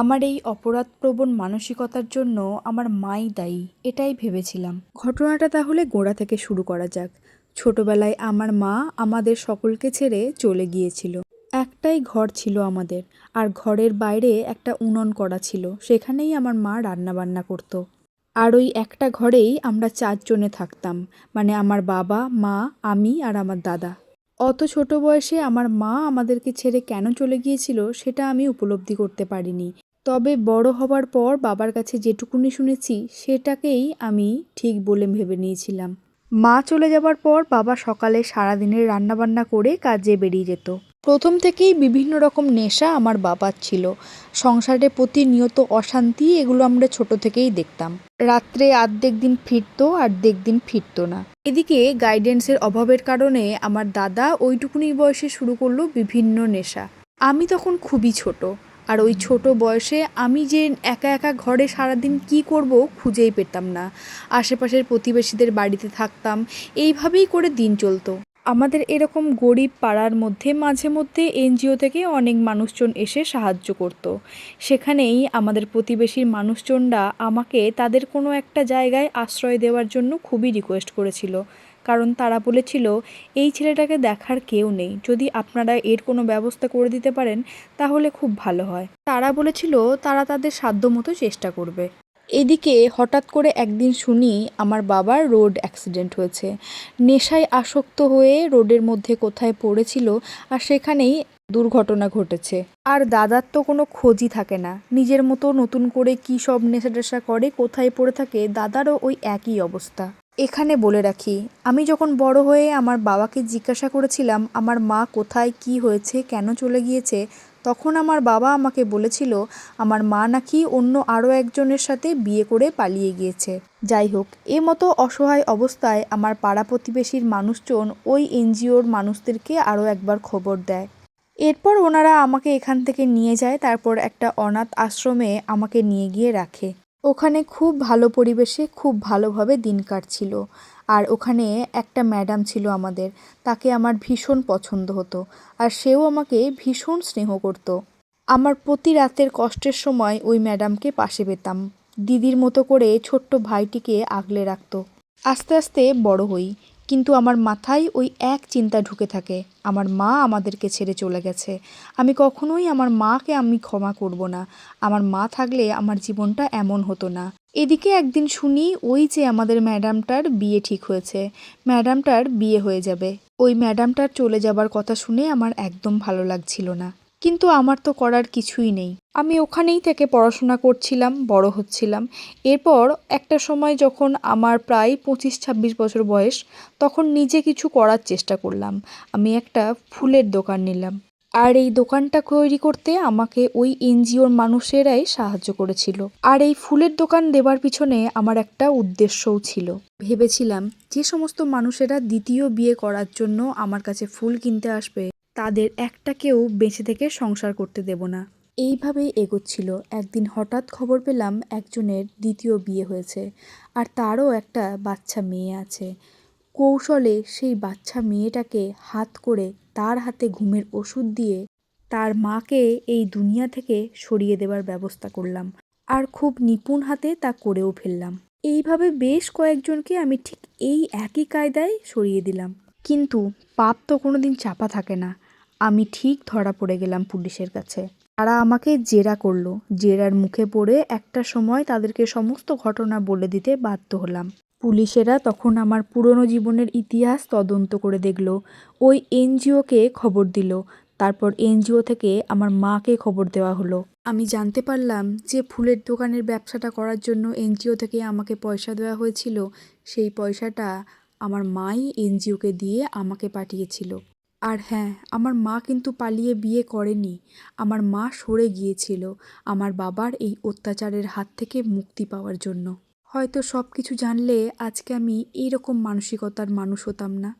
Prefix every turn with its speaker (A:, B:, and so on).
A: আমার এই অপরাধপ্রবণ মানসিকতার জন্য আমার মাই দায়ী, এটাই ভেবেছিলাম। ঘটনাটা তাহলে গোড়া থেকে শুরু করা যাক। ছোটবেলায় আমার মা আমাদের সকলকে ছেড়ে চলে গিয়েছিল। একটাই ঘর ছিল আমাদের, আর ঘরের বাইরে একটা উনন করা ছিল। সেখানেই আমার মা রান্নাবান্না করতো। আর ওই একটা ঘরেই আমরা চারজনে থাকতাম মানে আমার বাবা, মা, আমি আর আমার দাদা। অত ছোট বয়সে আমার মা আমাদেরকে ছেড়ে কেন চলে গিয়েছিল, সেটা আমি উপলব্ধি করতে পারিনি। তবে বড় হবার পর বাবার কাছে যেটুকুনি শুনেছি, সেটাকেই আমি ঠিক বলে ভেবে নিয়েছিলাম। মা চলে যাবার পর বাবা সকালে সারাদিনের রান্নাবান্না করে কাজে বেরিয়ে যেত। প্রথম থেকেই বিভিন্ন রকম নেশা আমার বাবার ছিল। সংসারে প্রতিনিয়ত অশান্তি, এগুলো আমরা ছোট থেকেই দেখতাম। রাত্রে আর্ধেক দিন ফিরতো, আর্ধেক দিন ফিরতো না। এদিকে গাইডেন্সের অভাবের কারণে আমার দাদা ওইটুকুনি বয়সে শুরু করল বিভিন্ন নেশা। আমি তখন খুবই ছোট। আর ওই ছোট বয়সে আমি যে একা একা ঘরে সারাদিন কি করব খুঁজেই পেতাম না। আশেপাশের প্রতিবেশীদের বাড়িতে থাকতাম, এইভাবেই করে দিন চলতো। আমাদের এরকম গরিব পাড়ার মধ্যে মাঝে মধ্যে এনজিও থেকে অনেক মানুষজন এসে সাহায্য করত। সেখানেই আমাদের প্রতিবেশীর মানুষজনরা আমাকে তাদের কোনো একটা জায়গায় আশ্রয় দেওয়ার জন্য খুবই রিকোয়েস্ট করেছিল। কারণ তারা বলেছিল, এই ছেলেটাকে দেখার কেউ নেই। যদি আপনারা এর কোনো ব্যবস্থা করে দিতে পারেন, তাহলে খুব ভালো হয়। তারা বলেছিল, তারা তাদের সাধ্যমতো চেষ্টা করবে। এদিকে হঠাৎ করে একদিন শুনি আমার বাবার রোড অ্যাক্সিডেন্ট হয়েছে। নেশায় আসক্ত হয়ে রোডের মধ্যে কোথায় পড়েছিল আর সেখানেই দুর্ঘটনা ঘটেছে। আর দাদার তো কোনো খোঁজই থাকে না। নিজের মতো নতুন করে কী সব নেশা টেশা করে, কোথায় পড়ে থাকে, দাদারও ওই একই অবস্থা। এখানে বলে রাখি, আমি যখন বড় হয়ে আমার বাবাকে জিজ্ঞাসা করেছিলাম, আমার মা কোথায়, কি হয়েছে, কেন চলে গিয়েছে? তখন আমার বাবা আমাকে বলেছিল, আমার মা নাকি অন্য আরও একজনের সাথে বিয়ে করে পালিয়ে গিয়েছে। যাই হোক, এ মতো অসহায় অবস্থায় আমার পাড়া প্রতিবেশীর মানুষজন ওই এনজিওর মানুষদেরকে আরও একবার খবর দেয়। এরপর ওনারা আমাকে এখান থেকে নিয়ে যায়, তারপর একটা অনাথ আশ্রমে আমাকে নিয়ে গিয়ে রাখে। ওখানে খুব ভালো পরিবেশে খুব ভালোভাবে দিন কাটছিল। আর ওখানে একটা ম্যাডাম ছিল আমাদের, তাকে আমার ভীষণ পছন্দ হতো আর সেও আমাকে ভীষণ স্নেহ করত। আমার প্রতি রাতের কষ্টের সময় ওই ম্যাডামকে পাশে পেতাম। দিদির মতো করে ছোট্ট ভাইটিকে আগলে রাখত। আস্তে আস্তে বড় হই। কিন্তু আমার মাথায় ওই এক চিন্তা ঢুকে থাকে, আমার মা আমাদেরকে ছেড়ে চলে গেছে। আমি কখনোই আমার মাকে আমি ক্ষমা করব না। আমার মা থাকলে আমার জীবনটা এমন হতো না। এদিকে একদিন শুনি ওই যে আমাদের ম্যাডামটার বিয়ে ঠিক হয়েছে। ম্যাডামটার বিয়ে হয়ে যাবে। ওই ম্যাডামটার চলে যাবার কথা শুনে আমার একদম ভালো লাগছিল না। কিন্তু আমার তো করার কিছুই নেই। আমি ওখানেই থেকে পড়াশোনা করছিলাম, বড় হচ্ছিলাম। এরপর একটা সময় যখন আমার প্রায় পঁচিশ ছাব্বিশ বছর বয়স, তখন নিজে কিছু করার চেষ্টা করলাম। আমি একটা ফুলের দোকান নিলাম। আর এই দোকানটা তৈরি করতে আমাকে ওই এনজিওর মানুষেরাই সাহায্য করেছিল। আর এই ফুলের দোকান দেবার পিছনে আমার একটা উদ্দেশ্যও ছিল। ভেবেছিলাম, যে সমস্ত মানুষেরা দ্বিতীয় বিয়ে করার জন্য আমার কাছে ফুল কিনতে আসবে তাদের একটাকেও বেঁচে থেকে সংসার করতে দেব না। এইভাবেই এগোচ্ছিল। একদিন হঠাৎ খবর পেলাম একজনের দ্বিতীয় বিয়ে হয়েছে আর তারও একটা বাচ্চা মেয়ে আছে। কৌশলে সেই বাচ্চা মেয়েটাকে হাত করে তার হাতে ঘুমের ওষুধ দিয়ে তার মাকে এই দুনিয়া থেকে সরিয়ে দেবার ব্যবস্থা করলাম আর খুব নিপুণ হাতে তা করেও ফেললাম। এইভাবে বেশ কয়েকজনকে আমি ঠিক এই একই কায়দায় সরিয়ে দিলাম। কিন্তু পাপ তো কোনো দিন চাপা থাকে না। আমি ঠিক ধরা পড়ে গেলাম পুলিশের কাছে। তারা আমাকে জেরা করল। জেরার মুখে পড়ে একটা সময় তাদেরকে সমস্ত ঘটনা বলে দিতে বাধ্য হলাম। পুলিশেরা তখন আমার পুরনো জীবনের ইতিহাস তদন্ত করে দেখল। ওই এনজিওকে খবর দিল। তারপর এনজিও থেকে আমার মাকে খবর দেওয়া হলো। আমি জানতে পারলাম যে ফুলের দোকানের ব্যবসাটা করার জন্য এনজিও থেকে আমাকে পয়সা দেওয়া হয়েছিল। সেই পয়সাটা আমার মাই এনজিওকে দিয়ে আমাকে পাঠিয়েছিল। আর হ্যাঁ আমার মা কিন্তু পালিয়ে বিয়ে করেনি। আমার মা সরে গিয়েছিল আমার বাবার এই অত্যাচারের হাত থেকে মুক্তি পাওয়ার জন্য। হয়তো সব কিছু জানলে আজকে আমি এইরকম মানসিকতার মানুষ হতাম না।